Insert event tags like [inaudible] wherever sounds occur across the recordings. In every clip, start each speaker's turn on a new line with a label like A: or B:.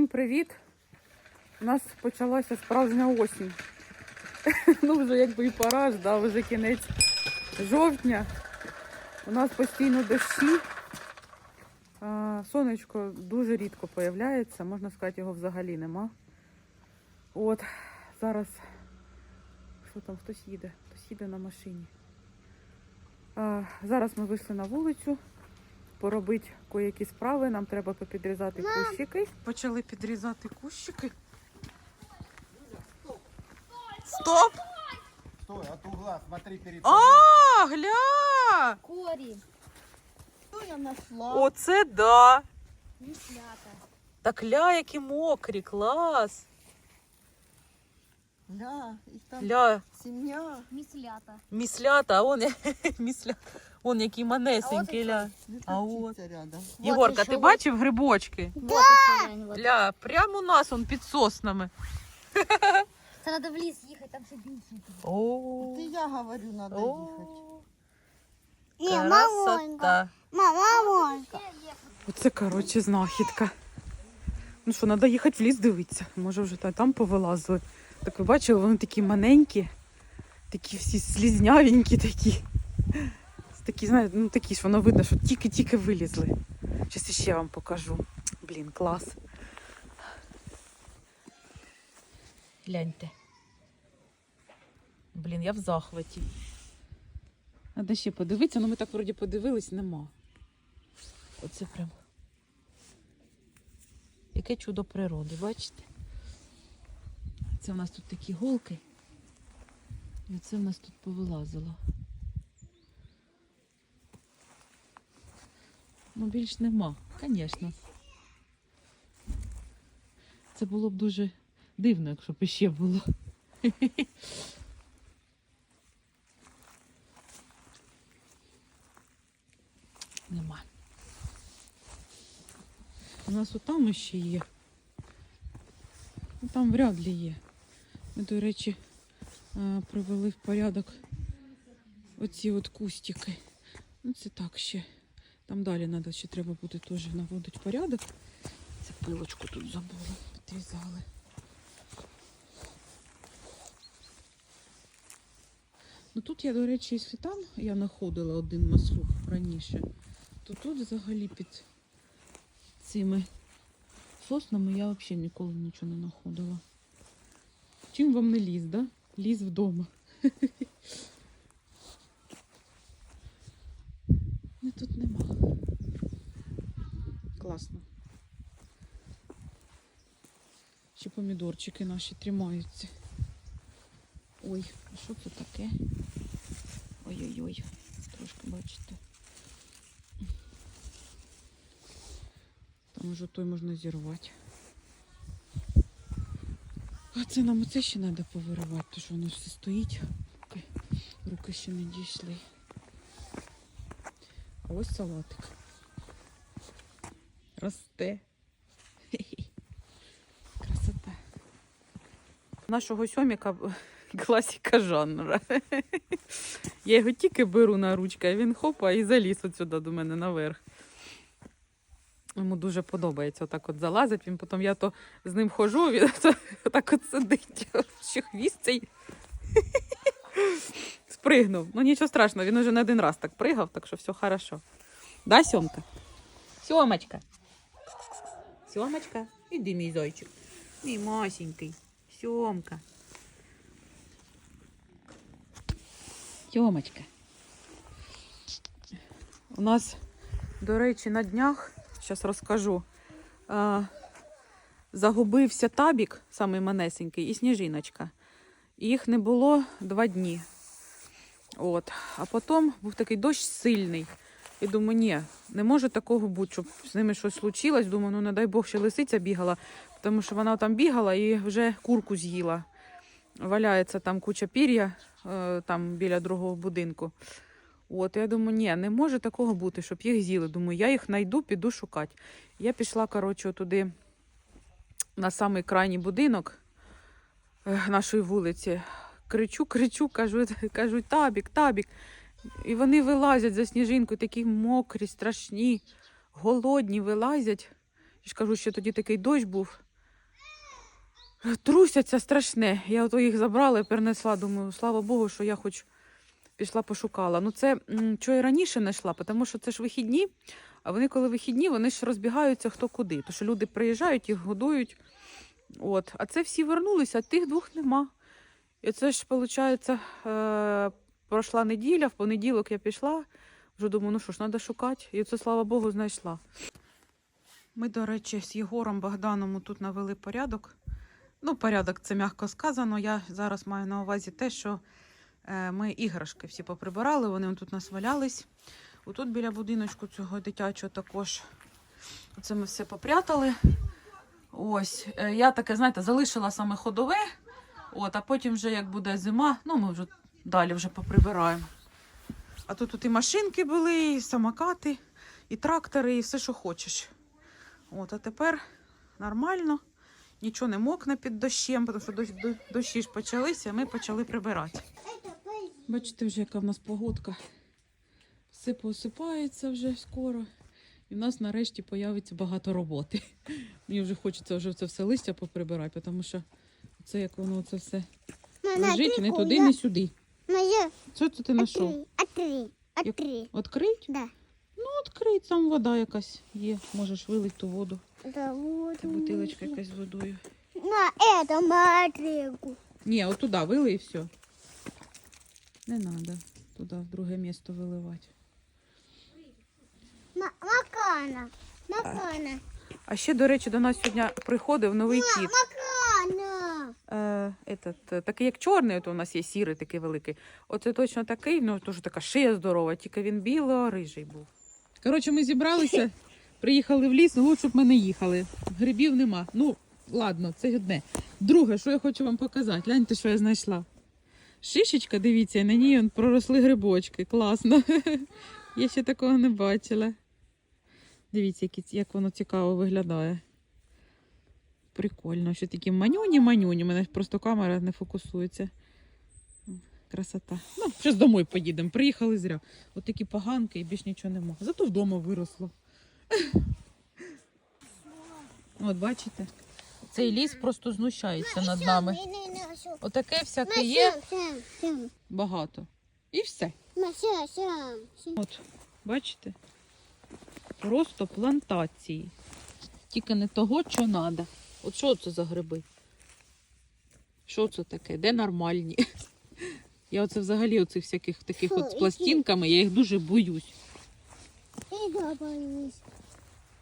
A: привіт! У нас почалася справжня осінь. [laughs] ну, вже якби і пора ж, да, вже кінець жовтня. У нас постійно дощі. Сонечко дуже рідко появляється, можна сказати, його взагалі нема. От, зараз. Що там, хтось їде? Хтось їде на машині. Зараз ми вийшли на вулицю поробити кое-які справи. Нам треба попідрізати кущики. Почали підрізати кущики. Стоп!
B: Стой, от угла, смотри перед
A: А, гля!
C: Корінь. Що я знайшла?
A: Оце да!
C: Віслята.
A: Так ля, які мокрі, клас!
B: Ля, их там
A: Ля,
B: семья.
C: Міслята.
A: міслята, а он [laughs] місля. Он який манесенький ля. А от.
B: Рядом.
A: Єгорка, ти бачив грибочки?
C: І вот.
A: Ля, прямо у нас он під соснами.
C: Це треба в ліс їхати, там ще більше.
A: О,
B: Ты я говорю, надо ехать.
A: о, красота.
C: Мамонька.
A: Оце, коротше, знахідка. Ну що, треба їхати в ліс дивитися. Може вже та- там повилазили. Так ви бачили, вони такі маленькі, такі всі слізнявенькі такі. Такі, знаєте, ну такі ж воно видно, що тільки-тільки вилізли. Щас іще вам покажу. Блін, клас. Гляньте. Блін, я в захваті. Треба ще подивитися, ну ми так вроді подивились, нема. Оце прям. Яке чудо природи, бачите? Це в нас тут такі голки. І оце в нас тут повилазило. Ну, більш нема, звісно. Це було б дуже дивно, якщо б іще було. [laughs] Нема. У нас отам ще є. Там вряд ли є. Ми, до речі, е, привели в порядок оці от кустики. Ну, це так ще. Там далі треба ще треба буде теж наводити порядок. Це пилочку тут забула, підрізали. Ну тут я, до речі, якщо там я знаходила один маслух раніше, то тут взагалі під цими соснами я взагалі ніколи нічого не знаходила. Чим вам не ліз, да? Ліз вдома. Не тут нема. Класно. Ще помідорчики наші тримаються. Ой, а що це таке? Ой-ой-ой, трошки бачите. Там уже той можна зірвати. А це нам оце ще треба повиривати, тому що воно все стоїть. Руки, ще не дійшли. А ось салатик. Росте. [laughs] Красота. Нашого сьоміка класіка жанра. [laughs] Я його тільки беру на ручки, а він хопа і заліз от сюди до мене наверх. Йому дуже подобається отак от залазить. Він потім я то з ним ходжу, [laughs] він отак от сидить, що хвіст цей [laughs] спригнув. Ну нічого страшного, він уже не один раз так пригав, так що все хорошо. Да, Сьомка? Сьомочка. Сьомочка, іди, мій зайчик. Мій масенький. Сьомка. Сьомочка. У нас, до речі, на днях, зараз розкажу, загубився табік, самий манесенький, і сніжиночка. Їх не було два дні. От. А потім був такий дощ сильний. І думаю, ні, не може такого бути, щоб з ними щось случилось. Думаю, ну не дай Бог, ще лисиця бігала, тому що вона там бігала і вже курку з'їла. Валяється там куча пір'я е, там біля другого будинку. От, я думаю, ні, не може такого бути, щоб їх з'їли. Думаю, я їх знайду, піду шукати. Я пішла, коротше, туди на самий крайній будинок нашої вулиці. Кричу, кричу, кажу, [laughs] кажу, табік, табік. І вони вилазять за сніжинку, такі мокрі, страшні, голодні вилазять. Я ж кажу, що тоді такий дощ був. трусяться страшне. Я ото їх забрала і перенесла. Думаю, слава Богу, що я хоч пішла пошукала. Ну це чого і раніше не йшла, тому що це ж вихідні, а вони, коли вихідні, вони ж розбігаються хто куди. Тому що люди приїжджають, їх годують. От. А це всі вернулися, а тих двох нема. І це ж, виходить, е, пройшла неділя, в понеділок я пішла. Вже думаю, ну що ж, треба шукати. І це, слава Богу, знайшла. Ми, до речі, з Єгором Богданом тут навели порядок. Ну, порядок це м'яко сказано. Я зараз маю на увазі те, що ми іграшки всі поприбирали, вони тут нас валялись. Отут біля будиночку цього дитячого також. Це ми все попрятали. Ось, е, я таке, знаєте, залишила саме ходове, от, а потім вже як буде зима, ну ми вже далі вже поприбираємо. А тут, тут і машинки були, і самокати, і трактори, і все, що хочеш. От, а тепер нормально, нічого не мокне під дощем, тому що дощ- до- дощі ж почалися, ми почали прибирати. Бачите, вже яка в нас погодка. Все посипається вже скоро. І в нас нарешті появиться багато роботи. [laughs] Мені вже хочеться вже це все листя поприбирати, тому що це як воно це все лежить не туди, не сюди. Що це ти знайшов?
C: Открий.
A: Открить?
C: Да.
A: Ну, відкрить, там вода якась є. Можеш вилити ту воду.
C: Да.
A: Це бутилочка якась з водою.
C: На это матригу.
A: Ні, от туди вили і все. Не треба туди в друге місто виливати.
C: Макана. Макана.
A: А ще, до речі, до нас сьогодні приходив новий кіт.
C: Макана.
A: Е, этот, е, такий як чорний, от у нас є сірий такий великий. Оце точно такий, ну дуже така шия здорова, тільки він біло-рижий був. Коротше, ми зібралися, [laughs] приїхали в ліс, ну лучше б ми не їхали. Грибів нема. Ну, ладно, це одне. Друге, що я хочу вам показати. Гляньте, що я знайшла. Шишечка, дивіться, на ній проросли грибочки. Класно. [laughs] Я ще такого не бачила. Дивіться, як воно цікаво виглядає. Прикольно, що такі манюні манюні. У мене просто камера не фокусується. Красота. Ну, зараз домой поїдемо. Приїхали зря. От такі поганки і більш нічого нема. Зато вдома виросло. [laughs] От бачите? Цей ліс просто знущається над нами. Отаке всяке є багато. І все. От, бачите? Просто плантації. Тільки не того, що треба. От що це за гриби? Що це таке? Де нормальні? Я оце взагалі оцих всяких таких от з пластинками, я їх дуже боюсь.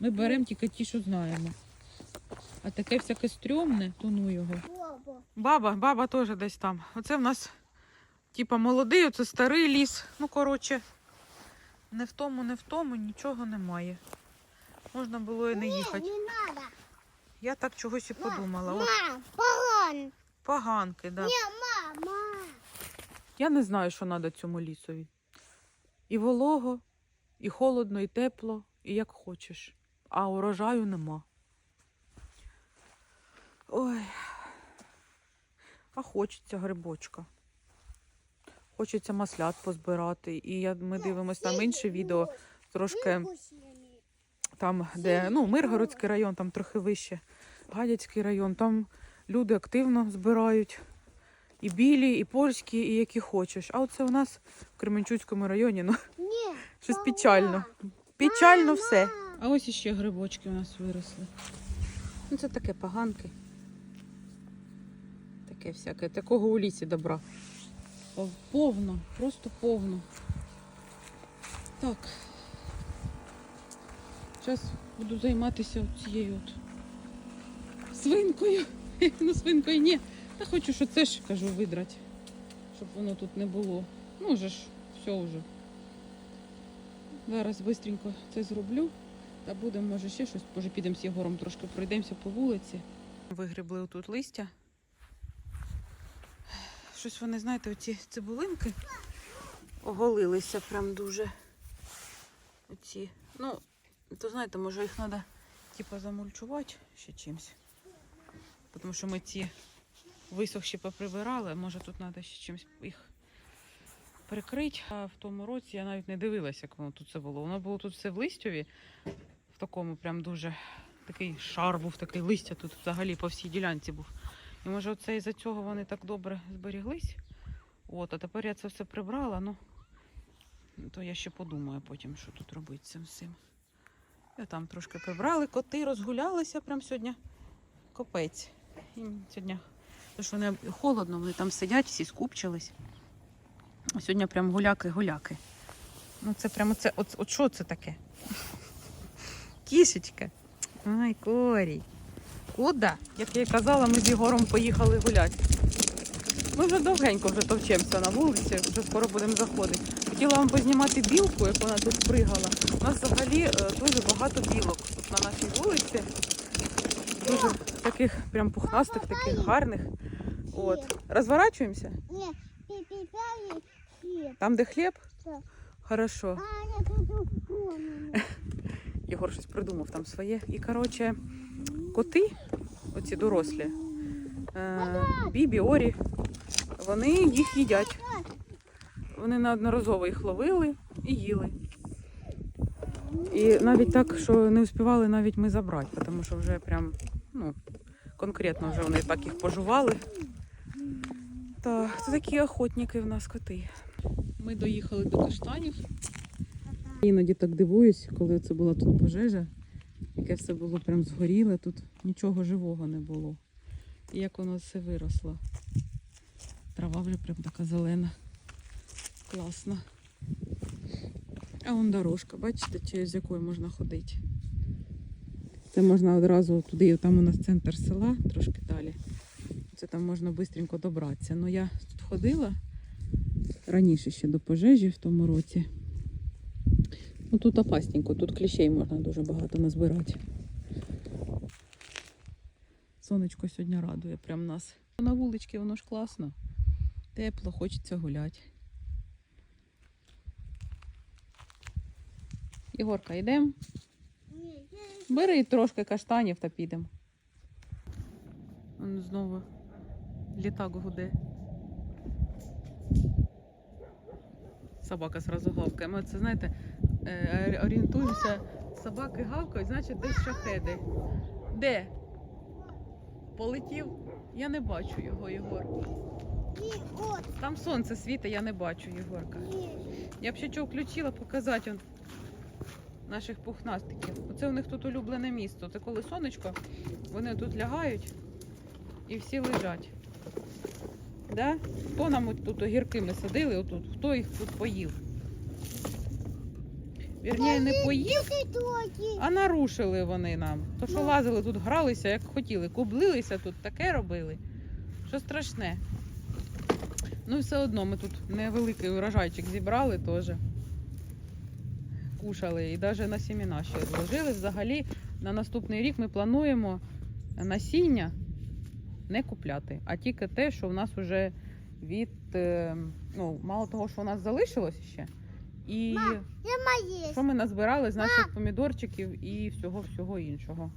A: Ми беремо тільки ті, що знаємо. А таке всяке стрьомне, то ну його. Баба, баба теж десь там. Оце в нас, типа, молодий, оце старий ліс. Ну, коротше, не в тому, не в тому, нічого немає. Можна було і не їхати.
C: Не надо.
A: Я так чогось і подумала.
C: Мам, погон.
A: поганки, да.
C: Не, мама.
A: Я не знаю, що треба цьому лісові. І волого, і холодно, і тепло, і як хочеш. А урожаю нема. Ой. А хочеться грибочка. Хочеться маслят позбирати. І я, ми дивимося там інше відео, трошки там, де ну, Миргородський район, там трохи вище, Гадяцький район, там люди активно збирають. І білі, і польські, і які хочеш. А оце у нас в Кременчуцькому районі, ну, [laughs] щось печально. Печально все. А ось іще грибочки у нас виросли. Ну, це таке поганки. Таке всяке. Такого у лісі добра. Повно, просто повно. Так. Зараз буду займатися цією от свинкою. [laughs] Ну, свинкою ні. Я хочу, що це ж кажу, видрати, щоб воно тут не було. Ну вже ж, все вже. Зараз швидко це зроблю. Та будемо, може, ще щось, може, підемо з Єгором трошки пройдемося по вулиці. Вигрібли тут листя. Щось вони, знаєте, оці цибулинки оголилися прям дуже. Оці. Ну, то знаєте, може їх треба типу, замульчувати ще чимось. Тому що ми ці висохші поприбирали, може тут треба ще чимось їх прикрити. А в тому році я навіть не дивилася, як воно тут все було. Воно було тут все в листьові, в такому прям дуже такий шар був, такий листя тут взагалі по всій ділянці був. І може оце із-за цього вони так добре зберіглись. От, а тепер я це все прибрала, ну то я ще подумаю потім, що тут робити цим всім. Я там трошки прибрали, коти розгулялися прям сьогодні. Копець. Їм сьогодні, тому що вони холодно, вони там сидять, всі скупчились. Сьогодні прям гуляки-гуляки. Ну це прямо це, от, от що це таке? [laughs] Кішечка. Ай, корій. Куда? Як я й казала, ми з Єгором поїхали гуляти. Ми вже довгенько вже товчемося на вулиці, вже скоро будемо заходити. Хотіла вам познімати білку, як вона тут пригала. У нас взагалі е, дуже багато білок тут на нашій вулиці. Дуже таких прям пухнастих, таких гарних. От. Розворачуємося?
C: Ні, хліб.
A: Там, де хліб?
C: Так.
A: Хорошо. [laughs] Єгор щось придумав там своє. І, коротше, коти, оці дорослі, е, бібі, орі, вони їх їдять. Вони неодноразово їх ловили і їли. І навіть так, що не встигали навіть ми забрати, тому що вже прям, ну, конкретно вже вони так їх пожували. Так, це такі охотники в нас коти. Ми доїхали до каштанів. Іноді так дивуюсь, коли це була тут пожежа, яке все було прям згоріле, тут нічого живого не було. І як воно все виросло. Трава вже прям така зелена. Класна. А вон дорожка, бачите, через якою можна ходити. Це можна одразу туди, там у нас центр села, трошки далі. Це там можна швидко добратися. Ну я тут ходила раніше ще до пожежі в тому році. Ну тут опасненько, тут кліщей можна дуже багато назбирати. Сонечко сьогодні радує прям нас. На вуличці воно ж класно. Тепло, хочеться гуляти. Ігорка, йдемо? Бери трошки каштанів та підемо. Знову літак гуде. Собака зразу гавкає. Ми це, знаєте, орієнтуємося. Собаки гавкають, значить десь шахеди. Де? Полетів? Я не бачу його, Єгор. Там сонце світить, я не бачу Єгорка. Я б ще чого включила, показати он наших пухнастиків. Оце у них тут улюблене місто. Це коли сонечко, вони тут лягають і всі лежать. Да? Хто нам тут огірки ми садили отут? Хто їх тут поїв? Вірніше, не поїв, а нарушили вони нам. То, що лазили тут, гралися, як хотіли, кублилися тут, таке робили. Що страшне. Ну, все одно ми тут невеликий урожайчик зібрали теж. Кушали і навіть на сіміна ще зложили. Взагалі на наступний рік ми плануємо насіння не купляти, а тільки те, що в нас вже від е, ну, мало того, що у нас залишилось ще. І
C: Мам, Я
A: що ми назбирали з наших помідорчиків і всього всього іншого.